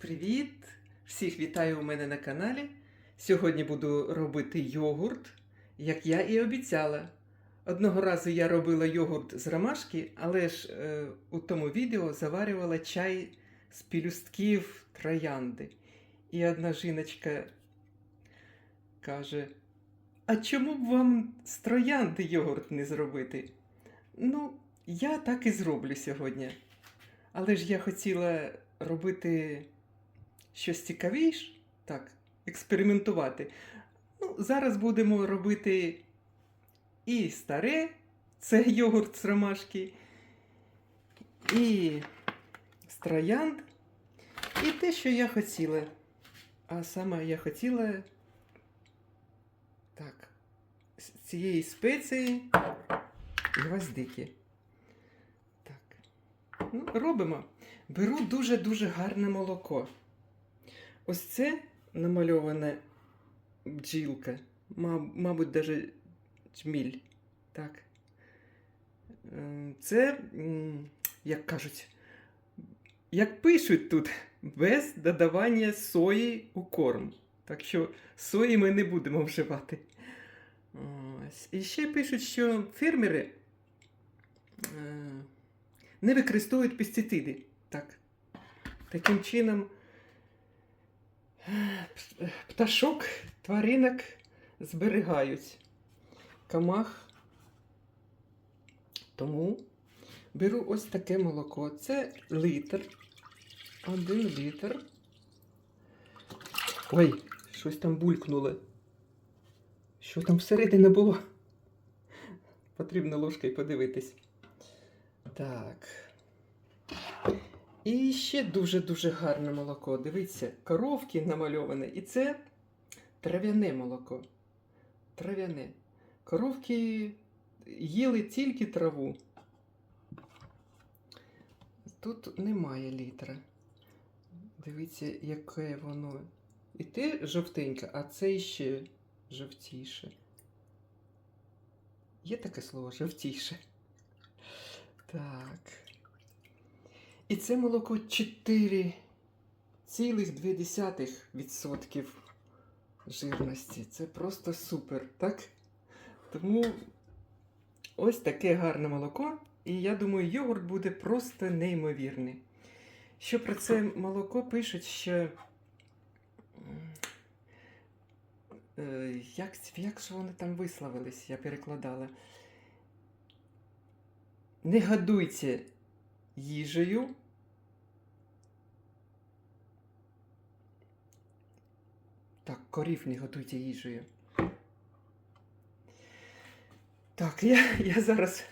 Привіт! Всіх вітаю у мене на каналі. Сьогодні буду робити йогурт, як я і обіцяла. Одного разу я робила йогурт з ромашки, але ж е, у тому відео заварювала чай з пілюстків троянди. І одна жіночка каже: А чому б вам з троянди йогурт не зробити? Ну, я так і зроблю сьогодні. Але ж я хотіла робити щось цікавіше, так, експериментувати. Ну, зараз будемо робити і старе, це йогурт з ромашки, і з і те, що я хотіла. А саме я хотіла так, з цієї спеції гвоздики. Так. Ну, робимо. Беру дуже-дуже гарне молоко. Ось це намальована бджілка, маб- мабуть, даже джміль. Так. Е, Це, як кажуть, як пишуть тут, без додавання сої у корм. Так що сої ми не будемо вживати. Ось. І ще пишуть, що фермери е, не використовують пестициди. Так. Таким чином пташок, тваринок зберігають камах. Тому беру ось таке молоко. Це літр. Один літр. Ой, щось там булькнуло. Що там всередині було? Потрібно ложкою подивитись. Так. І ще дуже-дуже гарне молоко. Дивіться, коровки намальоване. І це трав'яне молоко. Трав'яне. Коровки їли тільки траву. Тут немає літра. Дивіться, яке воно. І те жовтеньке, а це ще жовтіше. Є таке слово жовтіше. Так. І це молоко 4,2% жирності. Це просто супер, так? Тому ось таке гарне молоко. І я думаю, йогурт буде просто неймовірний. Що про це молоко пишуть, що. е, Як, як ж вони там висловились, я перекладала. Не годуйте їжею. Так, корів не готуйте їжею. Так, я, я зараз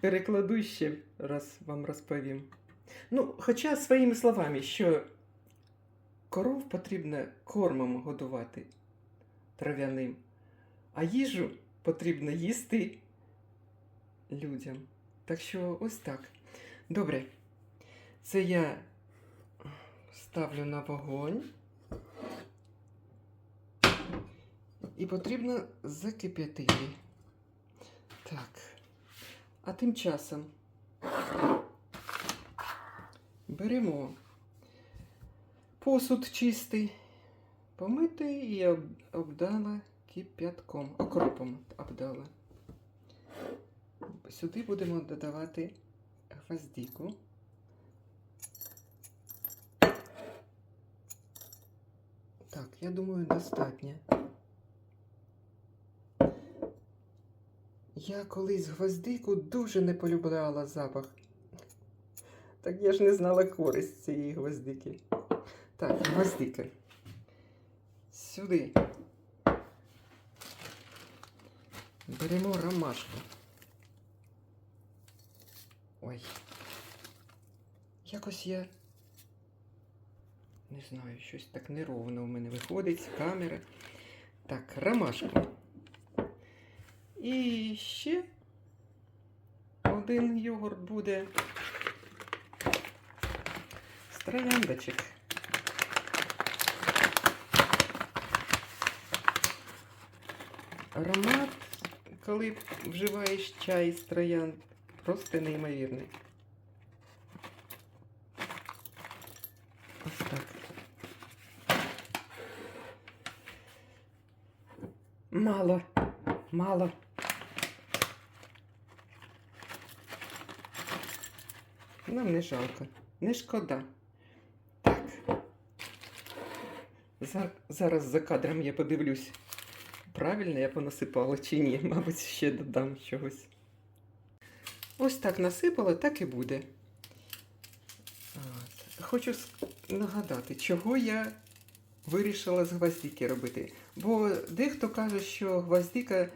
перекладу ще раз вам розповім. Ну, хоча своїми словами, що коров потрібно кормом годувати трав'яним, а їжу потрібно їсти людям. Так що ось так. Добре. Це я ставлю на вогонь. І потрібно закип'ятити. Так. А тим часом беремо посуд чистий, помитий і обдала кип'ятком, окропом обдала. Сюди будемо додавати гвоздику. Так, я думаю, достатньо. Я колись гвоздику дуже не полюбляла запах. Так я ж не знала користь цієї гвоздики. Так, гвоздика. Сюди. Беремо ромашку. Ой. Якось я не знаю, щось так неровно у мене виходить з камери. Так, ромашку. І ще один йогурт буде з трояндочок. Аромат, коли вживаєш чай з троянд, просто неймовірний. Ось так. Мало, мало. Нам не жалко, не шкода. Так. За... Зараз за кадром я подивлюсь, правильно я понасипала чи ні. Мабуть, ще додам чогось. Ось так насипала, так і буде. От. Хочу нагадати, чого я вирішила з гвоздики робити. Бо дехто каже, що гвоздика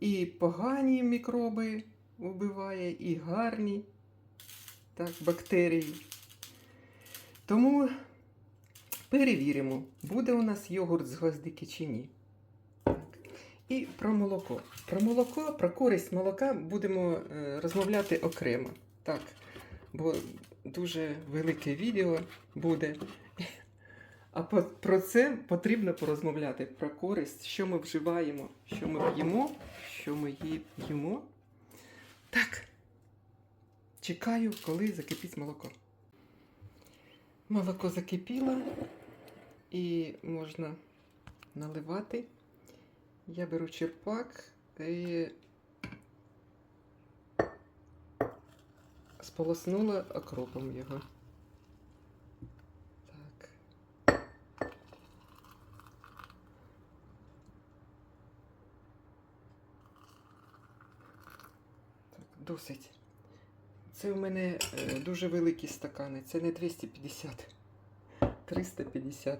і погані мікроби вбиває, і гарні так, бактерії. Тому перевіримо, буде у нас йогурт з гвоздики чи ні. І про молоко. Про молоко, про користь молока будемо е, розмовляти окремо. Так, бо дуже велике відео буде. А про це потрібно порозмовляти. Про користь, що ми вживаємо, що ми п'ємо, що ми їмо. Так. Чекаю, коли закипить молоко. Молоко закипіло і можна наливати. Я беру черпак і сполоснула окропом його. Так. Так, досить. Це у мене е, дуже великі стакани. Це не 250, 350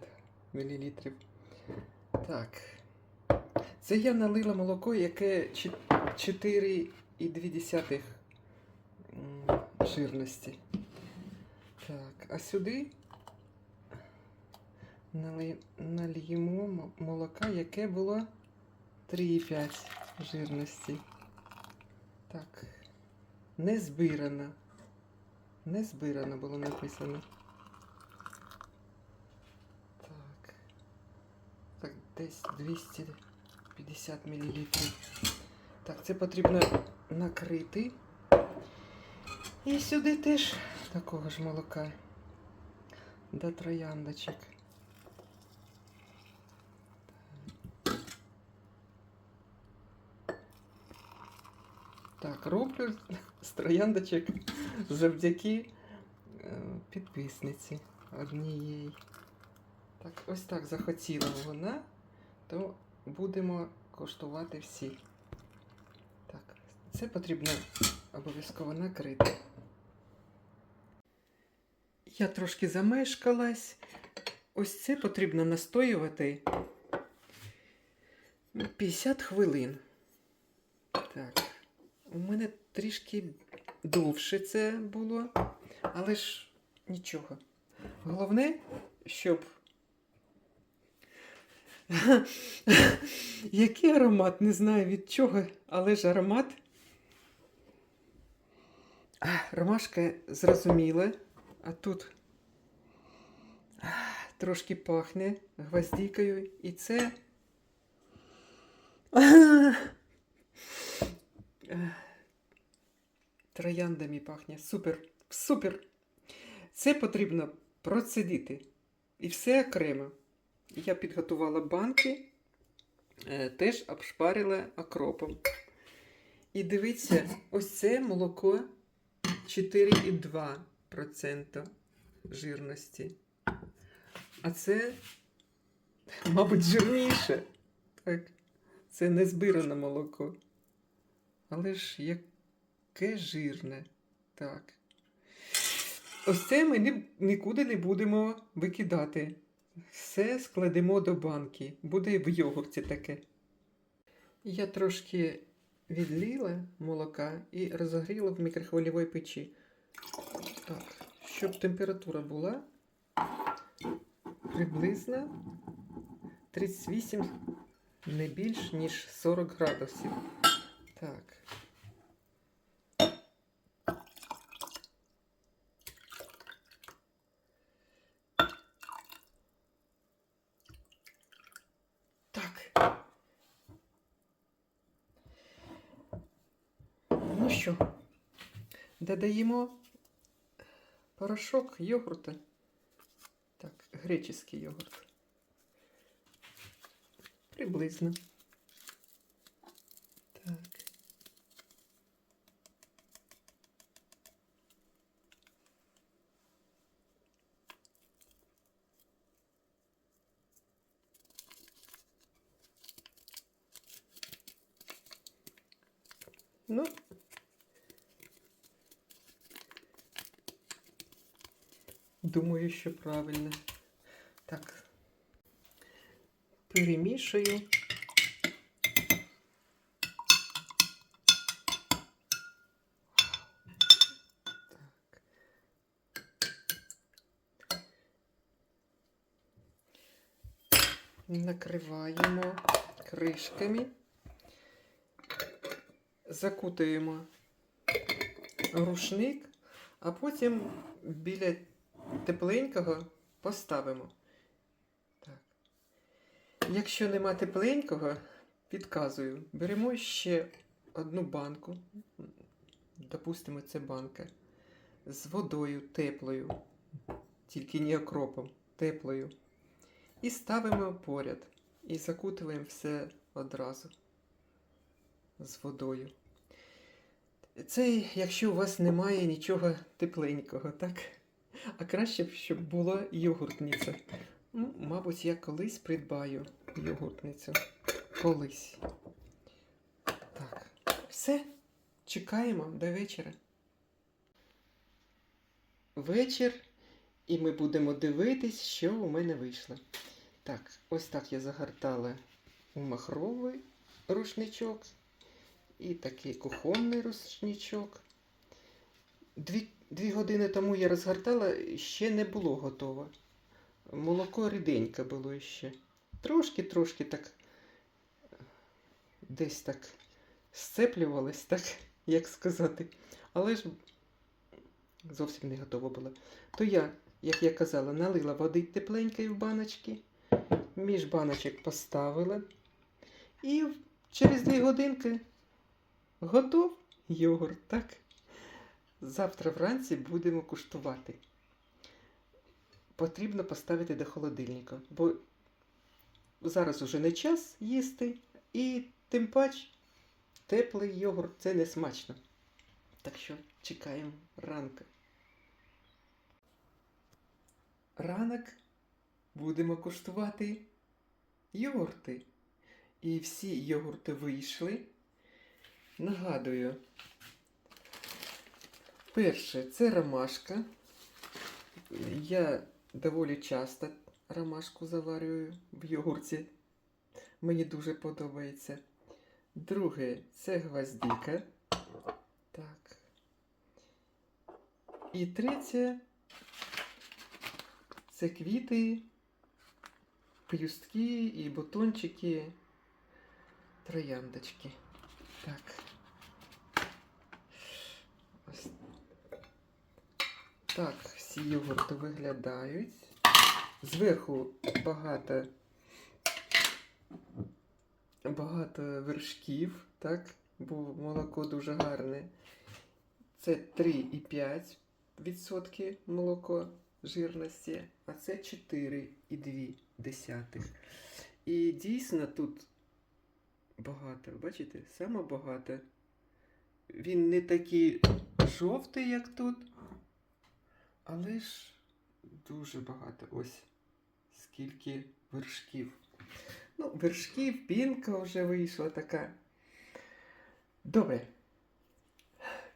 мл. Так. Це я налила молоко, яке 4,2 жирності. Так, а сюди нальємо молока, яке було 3,5 жирності. Так. Не збирана. Не збирана було написано. Так. Так, десь 250 мл. Так, це потрібно накрити. І сюди теж такого ж молока. До трояндочок. Так, роблю з трояндочок завдяки е, підписниці однієї. Так, ось так захотіла вона, то будемо коштувати всі. Так, це потрібно обов'язково накрити. Я трошки замешкалась. Ось це потрібно настоювати 50 хвилин. Так. У мене трішки довше це було, але ж нічого. Головне, щоб. Який аромат? Не знаю від чого, але ж аромат. Ромашка зрозуміла, а тут трошки пахне гвоздікою, і це. Трояндами пахне. Супер. Супер. Це потрібно процедити. І все окремо. Я підготувала банки, е, теж обшпарила окропом. І дивіться, ось це молоко 4,2% жирності. А це, мабуть, жирніше. Так, це не збиране молоко. Але ж яке жирне. Так. Ось це ми нікуди не будемо викидати. Все складемо до банки. Буде в йогурті таке. Я трошки відліла молока і розогріла в мікрохвильовій печі. Так, щоб температура була приблизно 38, не більш ніж 40 градусів. Так. Ну що, додаємо порошок йогурта. Так, греческий йогурт. Приблизно. Ну, думаю, що правильно. Так. Перемішую. Накриваємо кришками, закутуємо рушник, а потім біля тепленького поставимо. Так. Якщо нема тепленького, підказую, беремо ще одну банку, допустимо, це банка, з водою теплою, тільки не окропом, теплою. І ставимо поряд. І закутуємо все одразу з водою. Це якщо у вас немає нічого тепленького, так? А краще б, щоб була йогуртниця. Ну, мабуть, я колись придбаю йогуртницю. Колись. Так. Все. Чекаємо до вечора. Вечір, і ми будемо дивитись, що у мене вийшло. Так, ось так я загортала у махровий рушничок і такий кухонний рушничок. Дві, дві години тому я розгортала, ще не було готово. Молоко ріденьке було ще. Трошки-трошки так десь так сцеплювалось, так, як сказати. Але ж зовсім не готово було. То я, як я казала, налила води тепленької в баночки між баночок поставила. І через дві годинки готов йогурт, так? Завтра вранці будемо куштувати. Потрібно поставити до холодильника, бо зараз уже не час їсти, і тим пач теплий йогурт це не смачно. Так що чекаємо ранка. Ранок будемо куштувати йогурти. І всі йогурти вийшли. Нагадую, перше це ромашка. Я доволі часто ромашку заварюю в йогурті. Мені дуже подобається. Друге це гвоздика. Так. І третє це квіти, пелюстки і бутончики, трояндочки. Так. Ось. Так, всі йогурти виглядають. Зверху багато, багато вершків, так, бо молоко дуже гарне. Це 3,5% молоко жирності, а це 4,2. І дійсно тут багато, бачите, саме багато. Він не такий жовтий, як тут, але ж дуже багато. Ось скільки вершків. Ну, вершків, пінка вже вийшла така. Добре.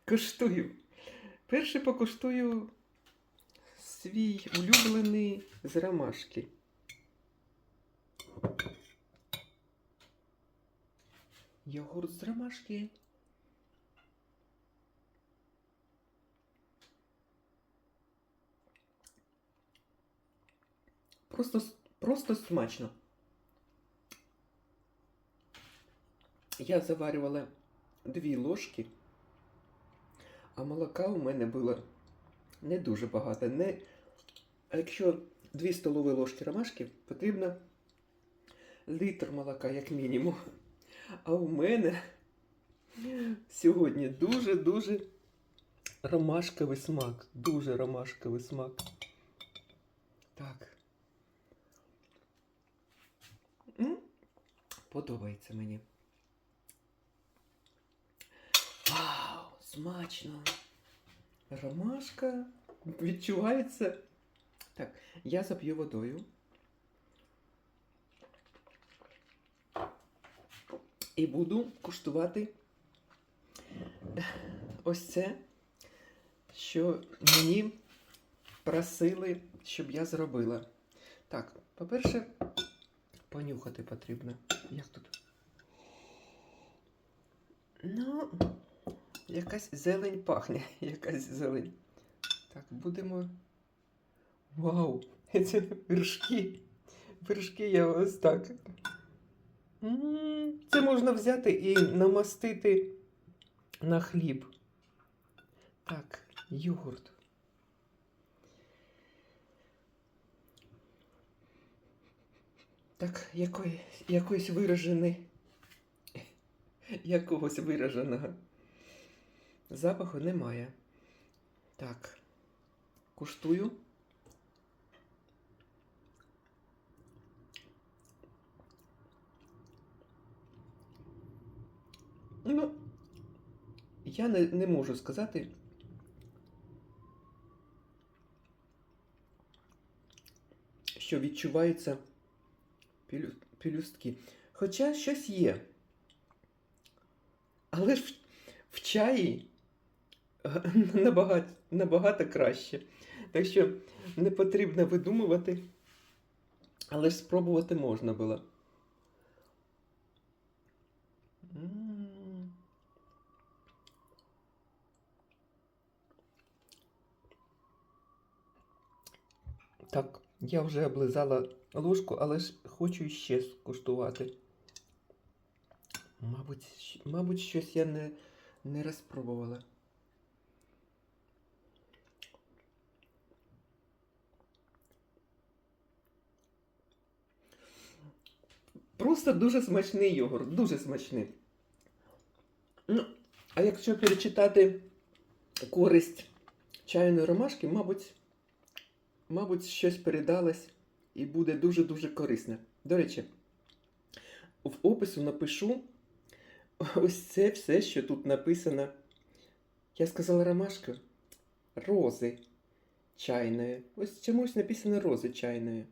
Коштую. Перше покуштую свій улюблений з ромашки. Йогурт з ромашки. Просто, просто смачно. Я заварювала дві ложки, а молока у мене було не дуже багато. Не... А якщо 2 столові ложки ромашки, потрібно літр молока, як мінімум. А у мене сьогодні дуже-дуже ромашковий смак. Дуже ромашковий смак. Так. Подобається мені. Вау, смачно! Ромашка відчувається. Так, я зап'ю водою. І буду куштувати ось це, що мені просили, щоб я зробила. Так, по-перше, понюхати потрібно. Як тут? Ну, якась зелень пахне, якась зелень. Так, будемо. Вау! Це вершки. Вершки я ось так. Це можна взяти і намастити на хліб. Так, йогурт. Так, якої, якоїсь виражений. Якогось вираженого запаху немає. Так, куштую. Ну, я не, не можу сказати. Що відчуваються пілю- пелюстки. Хоча щось є. Але ж в, в чаї набагато, набагато краще. Так що не потрібно видумувати, але ж спробувати можна було. Так, я вже облизала ложку, але ж хочу ще скуштувати. Мабуть, мабуть, щось я не, не розпробувала. Просто дуже смачний йогурт, дуже смачний. Ну, а якщо перечитати користь чайної ромашки, мабуть, мабуть, щось передалось і буде дуже-дуже корисне. До речі, в опису напишу ось це все, що тут написано. Я сказала ромашка. Рози чайної. Ось чомусь написано рози чайної.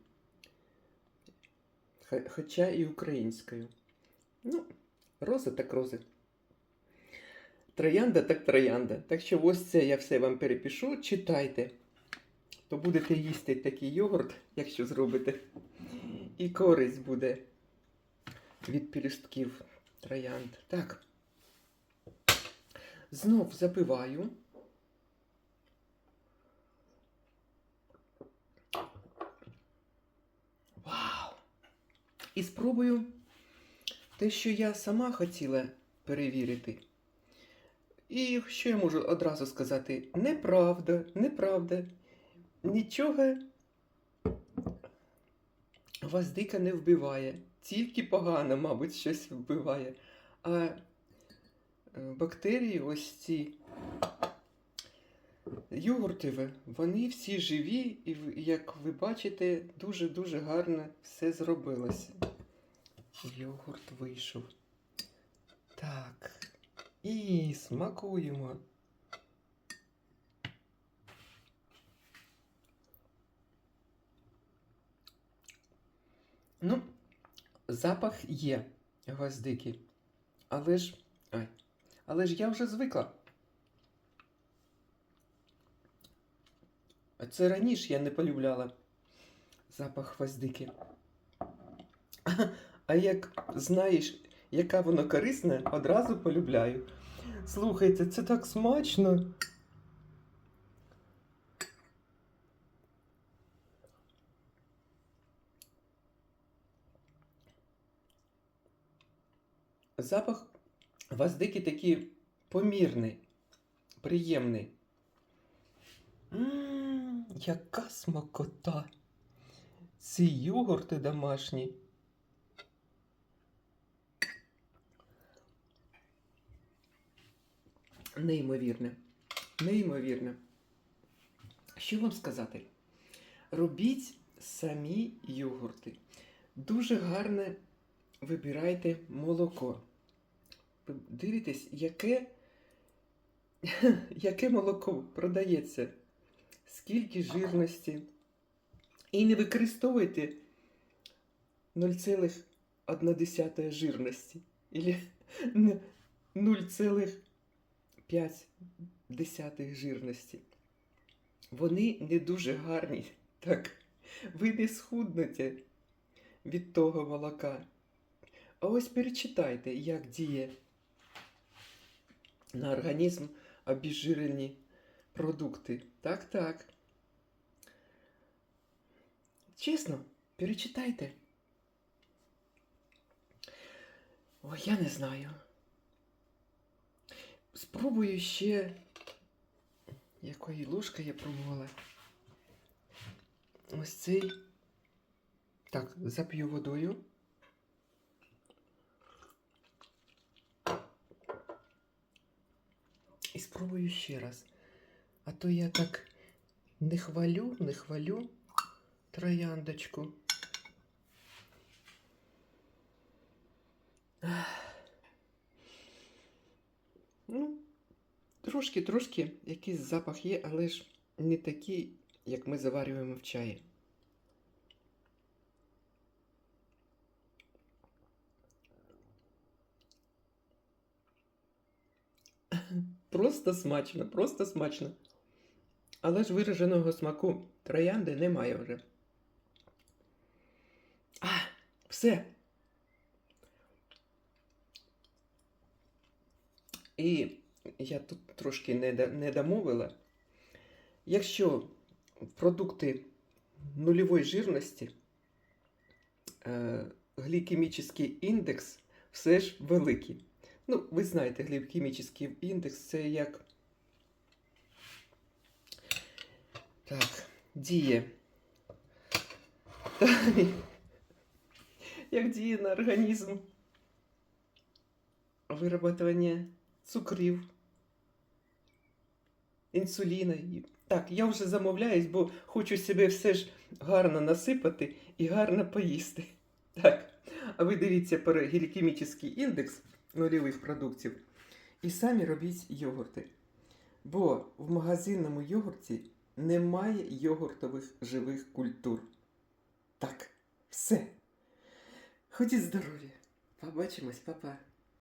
Хоча і українською. Ну, роза так рози. Троянда так троянда. Так що ось це я все вам перепишу. Читайте. То будете їсти такий йогурт, якщо зробите. І користь буде від пелюстків троянд. Так. Знов запиваю. Вау! І спробую те, що я сама хотіла перевірити. І що я можу одразу сказати? Неправда, неправда. Нічого вас дика не вбиває. Тільки погано, мабуть, щось вбиває. А е, бактерії, ось ці йогуртові, вони всі живі, і як ви бачите, дуже-дуже гарно все зробилося. Йогурт вийшов. Так. І смакуємо. Ну, запах є гвоздики. Але ж. Ай. Але ж я вже звикла. Це раніше я не полюбляла запах гвоздики. А як знаєш, яка вона корисна, одразу полюбляю. Слухайте, це так смачно. Запах гвоздики такий помірний, приємний. Ммм, яка смакота. Ці йогурти домашні. Неймовірне. Неймовірне. Що вам сказати? Робіть самі йогурти. Дуже гарне вибирайте молоко. Ви Дивитесь, яке, яке молоко продається, скільки жирності. І не використовуйте 0,1 жирності. 0,1 0,5 жирності. Вони не дуже гарні. Так, ви не схуднете від того молока. А ось перечитайте, як діє на організм обезжирені продукти. Так, так. Чесно, перечитайте. Ой, я не знаю. Спробую ще. Якої ложки я пробувала. Ось цей. Так, зап'ю водою. І спробую ще раз. А то я так не хвалю, не хвалю трояндочку. Ну, трошки, трошки якийсь запах є, але ж не такий, як ми заварюємо в чаї. Просто смачно, просто смачно. Але ж вираженого смаку троянди немає вже. А, все. І я тут трошки не, домовила. Якщо продукти нульової жирності, е, глікемічний індекс все ж великий. Ну, ви знаєте, глікемічний індекс це як. Так, діє. Як діє на організм вироблення цукрів, інсуліна. Так, я вже замовляюсь, бо хочу себе все ж гарно насипати і гарно поїсти. Так, а ви дивіться про глікемічний індекс нульових продуктів і самі робіть йогурти. Бо в магазинному йогурті немає йогуртових живих культур. Так, все. Ходіть здорові. Побачимось, папа.